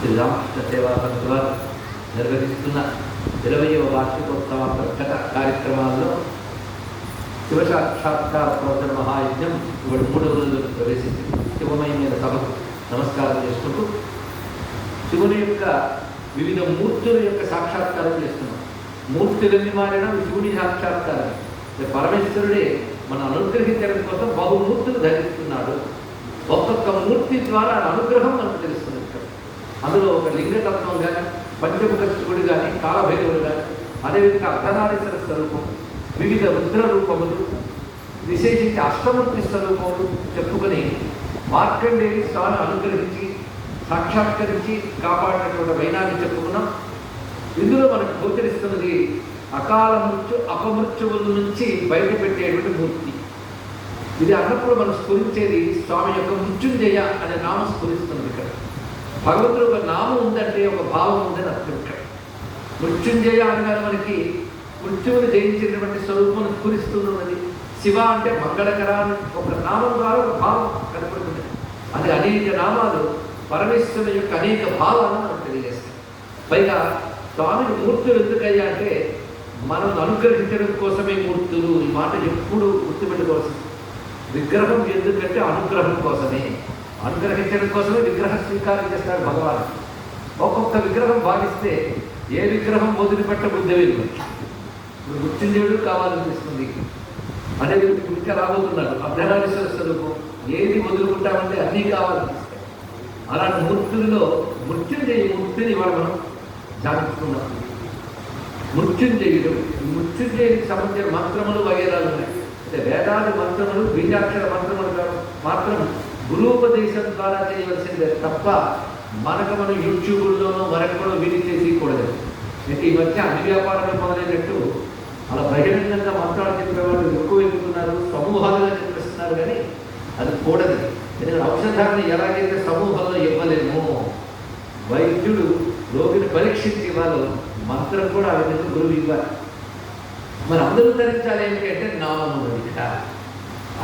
శ్రీ రామకృష్ణ సేవా సంఘ వారు నిర్వహిస్తున్న ఇరవయవ వార్షికోత్సవ ప్రకట కార్యక్రమాల్లో శివసాక్షాత్కార ప్రవచన మహాయజ్ఞం ఇవాడు మూడవ రోజులకు ప్రవేశించి శివమయమైన సభకు నమస్కారం చేసుకుంటూ శివుని యొక్క వివిధ మూర్తుల యొక్క సాక్షాత్కారం చేస్తున్నాం. మూర్తులన్నీ మారిన శివుని సాక్షాత్కారం. పరమేశ్వరుడే మన అనుగ్రహించడం కోసం బహుమూర్తులు ధరిస్తున్నాడు. ఒక్కొక్క మూర్తి ద్వారా అనుగ్రహం మనకు తెలుస్తుంది. అందులో ఒక లింగతత్వం కానీ పంచముఖుడు కానీ కాలభైరవుడు కానీ అదేవిధంగా అర్ధనారీశ్వర స్వరూపం వివిధ రుద్ర రూపములు విశేషించి అష్టమూర్తి స్వరూపములు చెప్పుకొని మార్కండేవి స్వామి అనుగ్రహించి సాక్షాత్కరించి కాపాడినటువంటి వైనాన్ని చెప్పుకున్నాం. ఇందులో మనకు గోచరిస్తున్నది అకాల మృత్యు అపమృత్యువుల నుంచి బయటపెట్టేటువంటి మూర్తి. ఇది అన్నప్పుడు మనం స్ఫురించేది స్వామి యొక్క మృత్యుంజయ అనే నామం స్ఫురిస్తున్నది ఇక్కడ. భగవంతుడు ఒక నామం ఉందంటే ఒక భావం ఉందని అర్థం ఇక్కడ. మృత్యుంజయ అనగానే మనకి. మృత్యువుని జయించినటువంటి స్వరూపం స్ఫురిస్తున్నది శివ అంటే మంగళకర అని ఒక నామం ద్వారా ఒక భావం కనపడుతుంది. అది అనేక నామాలు పరమేశ్వరుని యొక్క అనేక భావాలను మనకు తెలియజేస్తాయి. పైగా స్వామిని మూర్తులు ఎందుకయ్యా అంటే మనం అనుగ్రహించడం కోసమే మూర్తులు. ఈ మాట ఎప్పుడు గుర్తుపెట్టుకోవాల్సింది. విగ్రహం ఎందుకంటే అనుగ్రహం కోసమే. అనుగ్రహించడం కోసమే విగ్రహ స్వీకారం చేస్తాడు భగవాన్ ఒక్కొక్క విగ్రహం భావిస్తే ఏ విగ్రహం వదిలిపెట్ట బుద్ధి ఇప్పుడు మృత్యుంజయుడు కావాలనిపిస్తుంది. అదే ఇంకా రాబోతున్నాడు. అర్ధనారీశ్వర స్వరూపం ఏది వదులుకుంటామంటే అన్నీ కావాలనిపిస్తాయి. అలాంటి మూర్తుల్లో మృత్యుంజయ మూర్తిని ఇవాళ మనం జాగ్రత్తున్నాం మృత్యుంజయుడు మృత్యుంజయుడికి సంబంధించిన మంత్రములు వగేరాలు ఉన్నాయి. అంటే వేదాది మంత్రములు బీజాక్షర మంత్రములు మాత్రం గురూపదేశం ద్వారా చేయవలసిందే తప్ప మనకు మనం యూట్యూబుల్లోనూ మరెక్కడో విని చేసేయకూడదు అంటే ఈ మధ్య అన్ని వ్యాపారాలు మొదలైనట్టు అలా బహిరంగంగా మాట్లాడి చెప్పే వాళ్ళు ఎక్కువ ఎక్కుతున్నారు సమూహాలుగా చెప్పిస్తున్నారు కానీ అది కూడదు. ఎందుకంటే ఔషధాన్ని ఎలాగైతే సమూహంలో ఇవ్వలేము వైద్యుడు రోగిని పరీక్షించి ఇవ్వాలి మంత్రం కూడా ఆ విధంగా గురువు ఇవ్వాలి. మరి అందరూ ధరించాలి ఏంటి అంటే నామము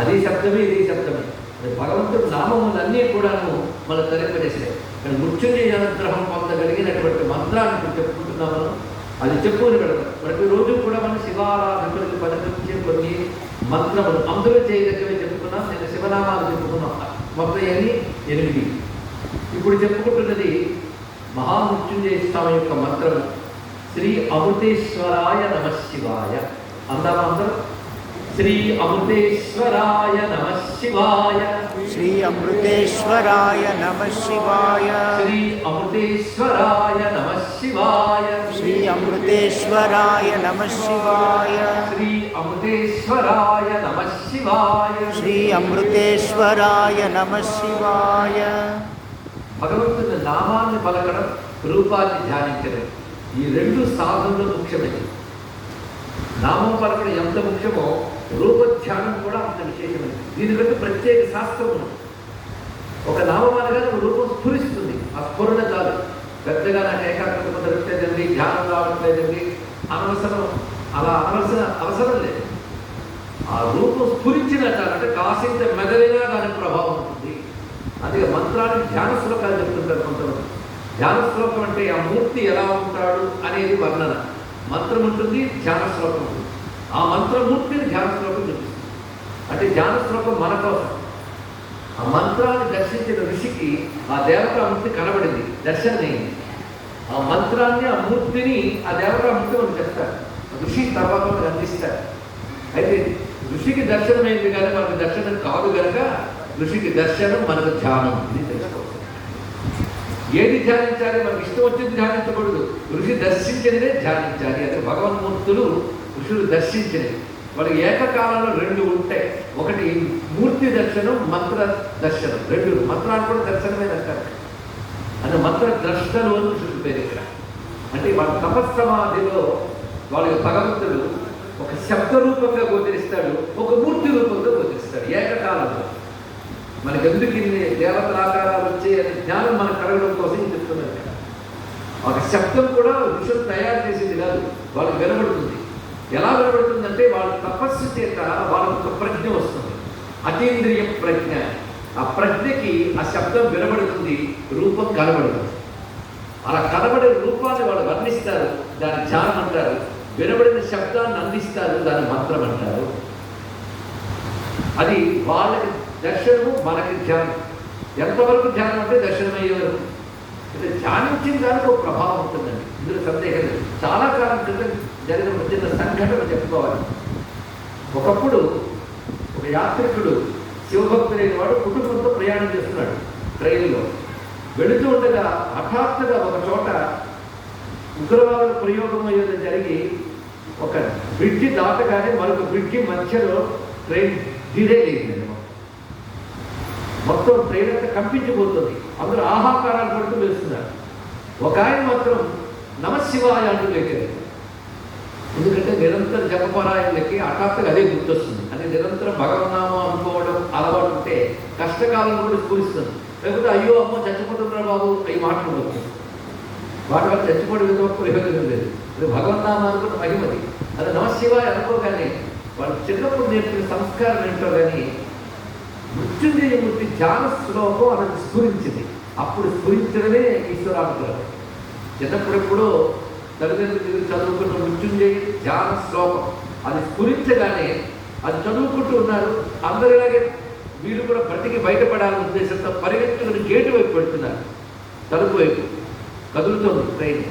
అది శబ్దమే ఇది శబ్దమే. భగవంతుడు నామములన్నీ కూడాను మన ధరింపజేసాయి కానీ మృత్యుంజయ అనుగ్రహం పొందగలిగినటువంటి మంత్రాన్ని ఇప్పుడు చెప్పుకుంటున్నాం మనం. అది చెప్పుకుని పెడతాం. ప్రతిరోజు కూడా మనం శివారాధకుడికి పదవించే కొన్ని మంత్రములు. అందరూ చేయదగ్గవి చెప్పుకున్నాం నేను శివనామాలు చెప్పుకున్నాం. మొత్తం అని ఎనిమిది. ఇప్పుడు చెప్పుకుంటున్నది మహామృత్యుంజయ స్వామి యొక్క మంత్రము. శ్రీ అమృతేశ్వరాయ నమ శివాయ. అందామా అందరూ శ్రీ అమృతేశ్వరాయ నమ శివాయ శ్రీ అమృతేశ్వరాయ నమ శివాయ శ్రీ అమృతేశ్వరాయ నమ శివాయ శ్రీ అమృతేశ్వరాయ నమ శివాయ శ్రీ అమృతేశ్వరాయ నమ శివాయ శ్రీ అమృతేశ్వరాయ నమ శివాయ భగవంతుని నామాన్ని పలకడం రూపాన్ని ధ్యానించడం ఈ రెండు సాధనలు ముఖ్యమైనవి నామం పలకడం ఎంత ముఖ్యమో రూప ధ్యానం కూడా అంత విశేషమైనది దీనికంటే ప్రత్యేక శాస్త్రం ఒక నామం అనగానే ఒక రూపం స్ఫురిస్తుంది. ఆ స్ఫురణ చాలు. పెద్దగా నాకు ఏకాగ్రత కుదరట్లేదండి ధ్యానం రావట్లేదండి అనవసరం. అలా అనవసర అవసరం లేదు. ఆ రూపం స్ఫురించిన అంటే కాసింత మెదలినా దాని ప్రభావం ఉంటుంది. అందుకే మంత్రానికి ధ్యాన శ్లోకాలు చెప్తుంటారు కొంతమంది. ధ్యాన శ్లోకం అంటే ఆ మూర్తి ఎలా ఉంటాడు అనేది వర్ణన. మంత్రం ఉంటుంది ధ్యాన శ్లోకం ఉంటుంది. ఆ మంత్రమూర్తిని ధ్యానశ్లోకం చూపిస్తుంది అంటే ధ్యానశ్లోకం మన కోసం. ఆ మంత్రాన్ని దర్శించిన ఋషికి ఆ దేవతామూర్తి కనబడింది. దర్శనమైంది ఆ మంత్రాన్ని ఆ మూర్తిని ఆ దేవతామూర్తి మనం చెప్తారు. ఋషి తర్వాత మనకు అందిస్తారు. అయితే ఋషికి దర్శనమైంది కానీ మనకు దర్శనం కాదు కనుక ఋషికి దర్శనం మనకు ధ్యానం ఇది తెలుసుకోవాలి. ఏది ధ్యానించాలి? మనకి ఇష్టం వచ్చింది ధ్యానించకూడదు. ఋషి దర్శించినదే ధ్యానించాలి. అంటే భగవన్మూర్తులు ఋషులు దర్శించినవి వాళ్ళకి ఏకకాలంలో రెండు ఉంటాయి. ఒకటి మూర్తి దర్శనం మంత్ర దర్శనం. రెండు మంత్రాలు కూడా దర్శనమే అంటారు. అంటే మంత్ర ద్రష్టలు అని ఋషులు పేరు ఇక్కడ. అంటే వాళ్ళ తపస్సమాధిలో వాళ్ళ యొక్క భగవంతుడు ఒక శబ్ద రూపంగా గోచరిస్తాడు ఒక మూర్తి రూపంగా గోచరిస్తాడు ఏకకాలంలో. మనకి ఎందుకు ఇన్ని దేవతల ఆకారాలు వచ్చే అనే జ్ఞానం మనకు కలగడం కోసం ఇది చెప్తున్నాను ఒక శబ్దం కూడా ఋషులు తయారు చేసేది కాదు. వాళ్ళకి వినబడుతుంది. ఎలా వినబడుతుందంటే వాళ్ళ తపస్సు చేత వాళ్ళకు ఒక ప్రజ్ఞ వస్తుంది. అతీంద్రియ ప్రజ్ఞ. ఆ ప్రజ్ఞకి ఆ శబ్దం వినబడుతుంది రూపం కనబడుతుంది. అలా కనబడే రూపాన్ని వాళ్ళు వర్ణిస్తారు దాన్ని ధ్యానం అంటారు. వినబడిన శబ్దాన్ని అందిస్తారు దాన్ని మంత్రం అంటారు. అది వాళ్ళకి దర్శనము మనకి ధ్యానం. ఎంతవరకు ధ్యానం అంటే దర్శనం అయ్యే అంటే ధ్యానించిన దానికి ఒక ప్రభావం ఉంటుందండి. ఇందులో సందేహం లేదు. చాలా కాలం క్రితం జరిగిన ఒక చిన్న సంఘటన చెప్పుకోవాలి. ఒకప్పుడు ఒక యాత్రికుడు శివభక్తులైన వాడు కుటుంబంతో ప్రయాణం చేస్తున్నాడు ట్రైన్లో. వెళుతూ ఉండగా హఠాత్తుగా ఒక చోట ఉగ్రవాదుల ప్రయోగం అయ్యేది జరిగి ఒక బ్రిడ్జి దాటగానే మరొక బ్రిడ్జి మధ్యలో ట్రైన్ డిలే అయింది మొత్తం ట్రైన్ అంతా కంపించిపోతుంది. అందరూ ఆహాకారాలు పడుతూ వేస్తున్నారు ఒక ఆయన మాత్రం నమశివాయ అంటూ లేచారు ఎందుకంటే నిరంతర జపపరాయణకి హఠాత్తుగా అదే గుర్తొస్తుంది. అంటే నిరంతరం భగవన్నామం అనుకోవడం అలవాటు ఉంటే కష్టకాలం కూడా స్ఫూరిస్తుంది. లేకపోతే అయ్యో అమ్మో చచ్చిపోతున్నారు బాబు అవి మాటలు వాటి వల్ల చచ్చిపోవడం ఏదో ప్రయోజనం లేదు. అది భగవన్నామం అనుకున్న మహిమది అది. నమశివాయ అనుకోగానే వాళ్ళు చిన్నప్పుడు నేర్పిన సంస్కారం ఏంటో కానీ మృత్యుంజయమూర్తి ధ్యాన శ్లోకం అన్నది స్ఫురించింది. అప్పుడు స్ఫురించడమే ఈశ్వరానుగ్రహం. చిన్నప్పుడెప్పుడో తల్లిదండ్రులు దగ్గర చదువుకున్న మృత్యుంజయ ధ్యాన శ్లోకం. అది స్ఫురించగానే అది చదువుకుంటూ ఉన్నారు. అందరిలాగే వీళ్ళు కూడా బ్రతికి బయటపడాలనే ఉద్దేశంతో పరిగెత్తుకుని గేటు వైపు పెడుతున్నారు. తలుపు వైపు కదులుతోంది ట్రైన్.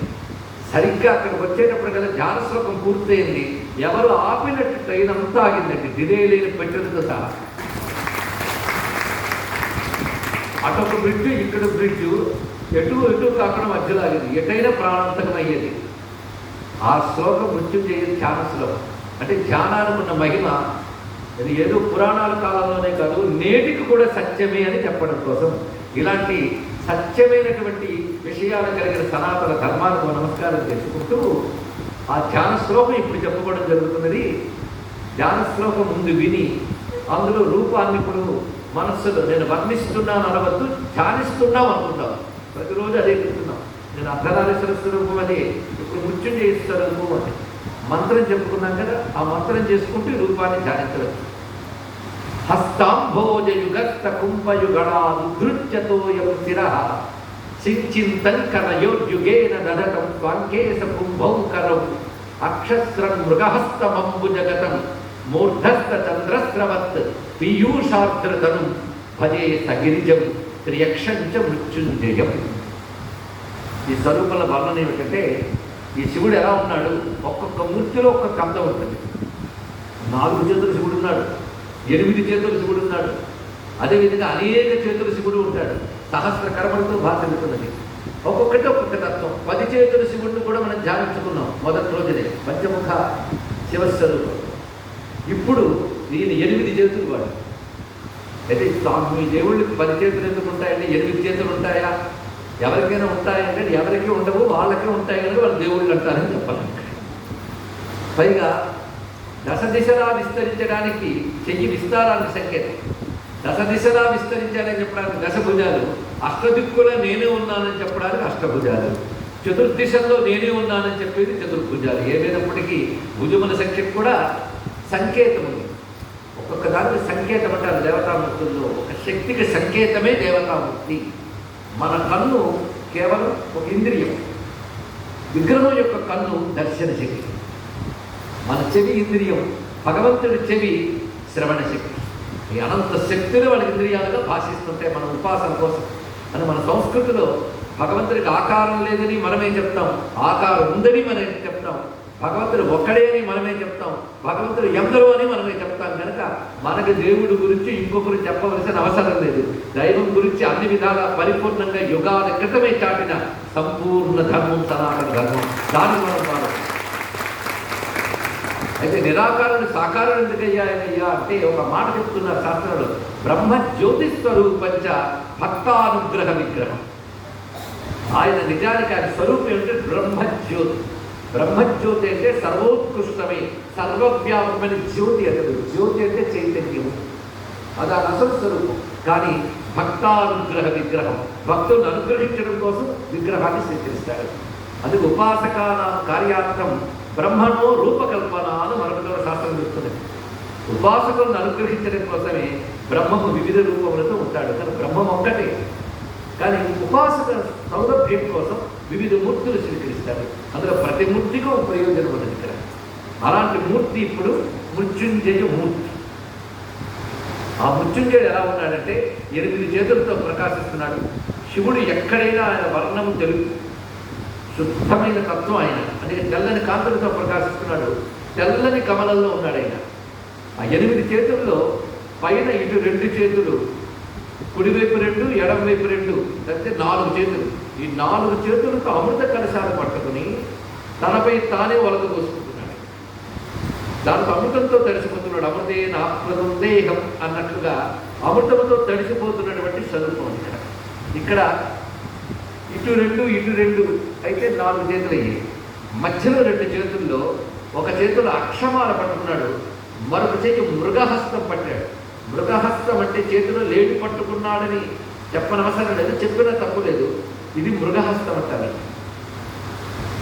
సరిగ్గా అక్కడికి వచ్చేటప్పుడు కదా ధ్యాన శ్లోకం పూర్తయింది. ఎవరు ఆపినట్టు ట్రైన్ అంతా ఆగిందండి. డిలే లేని పెట్టడంతో సహా. అటొక బ్రిడ్జ్ ఇక్కడ బ్రిడ్జ్ ఎటు ఎటు కాకుండా మధ్యలో ఆగింది. ఎటైనా ప్రాణాంతకం అయ్యేది. ఆ శ్లోకం మృత్యు చేయదు ధ్యాన శ్లోకం అంటే ధ్యానానికి ఉన్న మహిమ ఇది ఏదో పురాణాల కాలంలోనే కాదు నేటికి కూడా సత్యమే అని చెప్పడం కోసం ఇలాంటి సత్యమైనటువంటి విషయాలు కలిగిన సనాతన ధర్మాలకు నమస్కారం చేసుకుంటూ ఆ ధ్యాన శ్లోకం ఇప్పుడు చెప్పుకోవడం జరుగుతున్నది. ధ్యాన శ్లోకం ముందు విని అందులో రూపాన్ని ఇప్పుడు మనస్సులో నేను వర్ణిస్తున్నాను అనవద్దు ధ్యానిస్తున్నాం అనుకుంటాం ప్రతిరోజు అదే చెప్తున్నాం. నేను అర్ధనారీశ్వర స్వరూపం అదే. ఇప్పుడు మృత్యుంజయ స్వరూపం అని మంత్రం చెప్పుకున్నాం కదా ఆ మంత్రం చేసుకుంటూ రూపాన్ని ధ్యానించవచ్చు. హస్తాంభోజయుగస్త కుంభయుగణాదుధృత్యతోయం శిర సించింతం కరయోర్యుగేన దదతం స్వాంకేశ కుంభం కరం. అక్షస్రం మృగహస్తమంబు జగతం మూర్ధస్థ చంద్రస్రవత్ పీయూషార్ద్రతను భజే సగిరిజం త్రియక్షంచ మృత్యుంజయం. ఈ స్వరూపల వర్ణన ఏమిటంటే ఈ శివుడు ఎలా ఉన్నాడు? ఒక్కొక్క మూర్తిలో ఒక్కొక్క అంత ఉంటుంది. నాలుగు చేతుల శివుడు ఉన్నాడు. ఎనిమిది చేతుల శివుడు ఉన్నాడు. అదేవిధంగా అనేక చేతుల శివుడు ఉంటాడు. సహస్ర కర్మలతో బాధ్యతున్నది ఒక్కొక్కటి ఒక్కొక్క తత్వం. పది చేతుల శివుడిని కూడా మనం ధ్యానించుకున్నాం మొదటి రోజునే. పంచముఖ శివస్వరూపం. ఇప్పుడు ఈయన ఎనిమిది చేతులు వాడు. అయితే స్వామి మీ దేవుళ్ళకి పది చేతులు ఎందుకు ఉంటాయండి? ఎనిమిది చేతులు ఉంటాయా? ఎవరికైనా ఉంటాయంటే ఎవరికి ఉండవు వాళ్ళకి ఉంటాయి కనుక వాళ్ళు దేవుళ్ళు అంటారని చెప్పాలి. పైగా దశ దిశలా విస్తరించడానికి చెయ్యి విస్తారానికి సంకేతం. దశ దిశలా విస్తరించాలని చెప్పడానికి దశభుజాలు అష్టదిక్కులో అష్టదిక్కుల నేనే ఉన్నానని చెప్పడానికి అష్టభుజాలు. చతుర్దిశల్లో నేనే ఉన్నానని చెప్పేది చతుర్భుజాలు. ఏమైనప్పటికీ భుజముల సంఖ్యకు కూడా సంకేతం ఒక్కొక్క దానికి సంకేతం అంటారు దేవతామూర్తుల్లో. ఒక శక్తికి సంకేతమే దేవతామూర్తి. మన కన్ను కేవలం ఒక ఇంద్రియం. విగ్రహం యొక్క కన్ను దర్శన శక్తి. మన చెవి ఇంద్రియం భగవంతుడి చెవి శ్రవణ శక్తి. ఈ అనంత శక్తులు వాళ్ళ ఇంద్రియాలుగా భాషిస్తుంటాయి మన ఉపాసన కోసం. అని మన సంస్కృతిలో భగవంతుడికి ఆకారం లేదని మనమే చెప్తాం ఆకారం ఉందని మనం చెప్తాం. భగవంతుడు ఒక్కడే అని మనమే చెప్తాం. భగవంతుడు ఎందరో అని మనమే చెప్తాం. కనుక మనకి దేవుడి గురించి ఇంకొకరు చెప్పవలసిన అవసరం లేదు. దైవం గురించి అన్ని విధాలా పరిపూర్ణంగా యుగాల క్రితమే చాటిన సంపూర్ణ ధర్మం సనాతన ధర్మం. దాన్ని మనం వాడు అయితే నిరాకారుడు సాకారం ఎందుకయ్యాయనయ్యా అంటే ఒక మాట చెప్తున్నారు శాస్త్రంలో. బ్రహ్మ జ్యోతి స్వరూపంచ భక్తానుగ్రహ విగ్రహం. ఆయన నిజానికి ఆయన స్వరూపం ఏమిటంటే బ్రహ్మజ్యోతి బ్రహ్మజ్యోతి అంటే సర్వోత్కృష్టమై. సర్వవ్యాపకమైన జ్యోతి అతడు జ్యోతి అంటే చైతన్యం అది ఆ అసలు స్వరూపం. కానీ భక్తానుగ్రహ విగ్రహం. భక్తులను అనుగ్రహించడం కోసం విగ్రహాన్ని స్వీకరిస్తాడు. అది ఉపాసకాల కార్యార్థం బ్రహ్మనో రూపకల్పన అని మరొక శాస్త్రం చెప్తుంది. ఉపాసకులను అనుగ్రహించడం కోసమే బ్రహ్మము వివిధ రూపములతో ఉంటాడు. కానీ బ్రహ్మం ఒక్కటే. కానీ ఉపాసక సౌలభ్యం కోసం వివిధ మూర్తులు స్వీకరిస్తారు. అందులో ప్రతి మూర్తికి ఒక ప్రయోజనం ఉన్నది ఇక్కడ. అలాంటి మూర్తి ఇప్పుడు మృత్యుంజయ మూర్తి. ఆ మృత్యుంజయుడు ఎలా ఉన్నాడంటే ఎనిమిది చేతులతో ప్రకాశిస్తున్నాడు. శివుడు ఎక్కడైనా ఆయన వర్ణము తెలుగు శుద్ధమైన తత్వం ఆయన. అంటే తెల్లని కాంతులతో ప్రకాశిస్తున్నాడు. తెల్లని కమలంలో ఉన్నాడు ఆయన. ఆ ఎనిమిది చేతుల్లో పైన ఇటు రెండు చేతులు కుడివైపు రెండు ఎడమవైపు రెండు అంటే నాలుగు చేతులు. ఈ నాలుగు చేతులతో అమృత కలశాలు పట్టుకుని తనపై తానే వలక కోసుకుంటున్నాడు. దాంతో అమృతంతో తడిసిపోతున్నాడు. అమృతే నాప్రదం దేహం అన్నట్లుగా అమృతంతో తడిసిపోతున్నటువంటి స్వరూపం ఇక్కడ ఇక్కడ ఇటు రెండు ఇటు రెండు అయితే నాలుగు చేతులు అయ్యాయి మధ్యలో రెండు చేతుల్లో ఒక చేతులు అక్షమాల పట్టుకున్నాడు. మరొక చేతి మృగహస్తం పట్టాడు. మృగహస్తం అంటే చేతిలో లేడి పట్టుకున్నాడని చెప్పనవసరం లేదు. చెప్పినా తప్పు లేదు. ఇది మృగహస్తం అంటారు.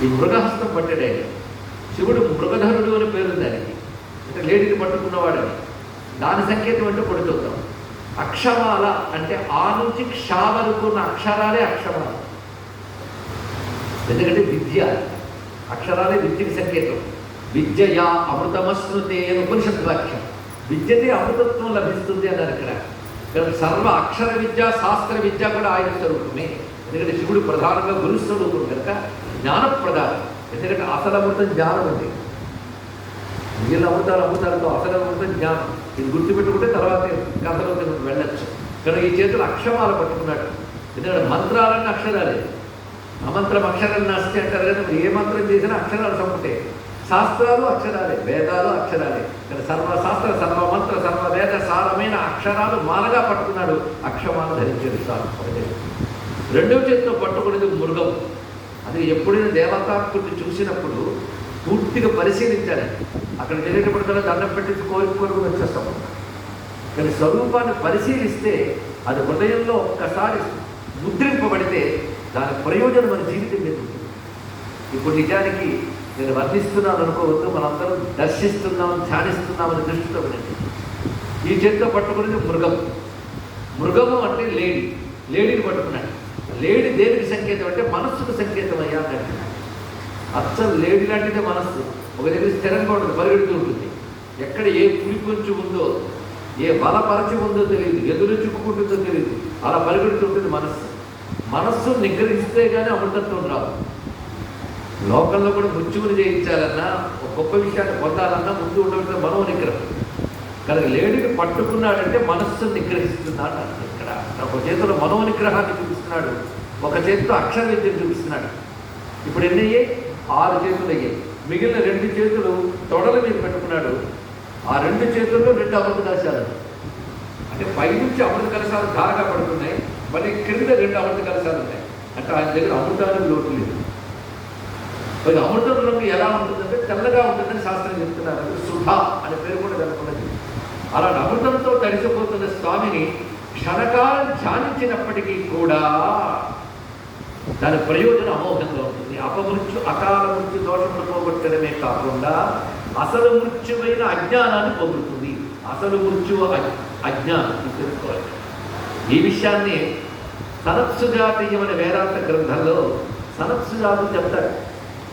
ఈ మృగహస్తం పట్టడే. శివుడు మృగధరుడు అని పేరు దానికి. అంటే లేడిని పట్టుకున్నవాడని. దాని సంకేతం అంటే పడుతుందాం అక్షమాల అంటే ఆ నుంచి క్ష వరకు ఉన్న అక్షరాలే అక్షమాల ఎందుకంటే విద్య అక్షరాలే విద్యకి సంకేతం. విద్యయా అమృతమశ్నుతే అని ఉపనిషత్ విద్యతే అమృతత్వం లభిస్తుంది అన్నారు ఇక్కడ సర్వ అక్షర విద్య శాస్త్ర విద్య కూడా ఆయన స్వరూపమే. ఎందుకంటే శివుడు ప్రధానంగా గురు స్వరూపం కనుక జ్ఞానప్రదానం ఎందుకంటే అసలు అమృతం జ్ఞానం ఉంది మిగిలిన అమృతాలు అమృతాలతో అసలు అమృతం జ్ఞానం. ఇది గుర్తుపెట్టుకుంటే తర్వాత కథలోకి వెళ్ళచ్చు. కనుక ఈ చేతులు అక్షమాలు పట్టుకున్నాడు. ఎందుకంటే మంత్రాలన్నీ అక్షరాలే. అమంత్రం అక్షరం నాస్తి అంటారు కదా ఏ మంత్రం చేసినా అక్షరాలు సమ్ముతాయి శాస్త్రాలు అక్షరాలే వేదాలు అక్షరాలే. కానీ సర్వశాస్త్ర సర్వమంత్ర సర్వవేద సారమైన అక్షరాలు మాలగా పట్టుకున్నాడు. అక్షమాలు ధరించాడు సార్. రెండవ చేతిలో పట్టుకునేది మృగం. అది ఎప్పుడైనా దేవతాకృతి చూసినప్పుడు పూర్తిగా పరిశీలించాలి. అక్కడ వెళ్ళేటప్పటికల్లా దండం పెట్టి కోరిక కోరిక వచ్చేస్తాం. కానీ స్వరూపాన్ని పరిశీలిస్తే అది హృదయంలో ఒక్కసారి ముద్రింపబడితే దాని ప్రయోజనం మన జీవితం మీద ఉంటుంది. ఇప్పుడు నిజానికి నేను వర్ణిస్తున్నాను అనుకోవద్దు మనందరం దర్శిస్తున్నాం ధ్యానిస్తున్నామని దృష్టితో ఉండండి ఈ చేతితో పట్టుకునేది మృగం. మృగము అంటే లేడీ. లేడీని పట్టుకున్నాడు. లేడి దేనికి సంకేతం అంటే మనస్సుకు సంకేతం అయ్యా అచ్చలు లేడి లాంటిదే మనస్సు. ఒక దగ్గర స్థిరంగా ఉంటుంది పరిగెడుతూ ఉంటుంది. ఎక్కడ ఏ పులిపొంచి ఉందో ఏ బలపరచి ఉందో తెలియదు ఎదురు చిక్కుకుంటుందో తెలియదు. అలా పరిగెడుతూ ఉంటుంది మనస్సు. మనస్సు నిగ్రహిస్తే కానీ అమృతత్వం రాదు. లోకంలో కూడా మృత్యువుని జయించాలన్నా ఒక గొప్ప విషయాన్ని పొందాలన్నా ముందు ఉండవలసిన మనో నిగ్రహం కనుక లేడిని పట్టుకున్నాడంటే మనస్సును నిగ్రహిస్తున్నాడు అర్థం ఇక్కడ. ఒక చేతిలో మనో నిగ్రహాన్ని చూపిస్తున్నాడు. ఒక చేతితో అక్షర విద్యను చూపిస్తున్నాడు. ఇప్పుడు ఎన్ని అయ్యాయి? ఆరు చేతులు అయ్యాయి. మిగిలిన రెండు చేతులు తొడల మీద పెట్టుకున్నాడు. ఆ రెండు చేతుల్లో రెండు అమృత కలశాలు అంటే పైనుంచి అమృత కలశాలు ధారగా పడుతున్నాయి. మళ్ళీ క్రింద రెండు అమృత కలశాలు ఉన్నాయి. అంటే ఆయన దగ్గర అమృతానికి లోటు లేదు. మరి అమృతం రంగు ఎలా ఉంటుందంటే తెల్లగా ఉంటుందని శాస్త్రం చెప్తున్నారు. సుధ అనే పేరు కూడా వెళ్ళకుండా అలా అమృతంతో తడిసిపోతున్న స్వామిని క్షణకాలం ధ్యానించినప్పటికీ కూడా దాని ప్రయోజనం అమోఘంగా ఉంటుంది. అపమృత్యు అకాల మృత్యు దోషములు పోగొట్టడమే కాకుండా అసలు మృత్యువైన అజ్ఞానాన్ని పోగొడుతుంది. అసలు మృత్యు అజ్ఞానం తెలుసుకోవాలి. ఈ విషయాన్ని సనత్సుజాతీయం అనే వేదాంత గ్రంథంలో సనత్సుజాతి చెప్తాడు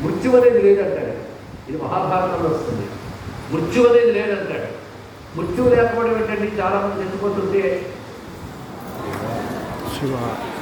మృత్యు అనేది లేదంటాడు ఇది మహాభారతంలో వస్తుంది. మృత్యు అనేది లేదంటాడు మృత్యువు లేకపోవడం ఏంటంటే చాలా మంది చనిపోతుంటే శివ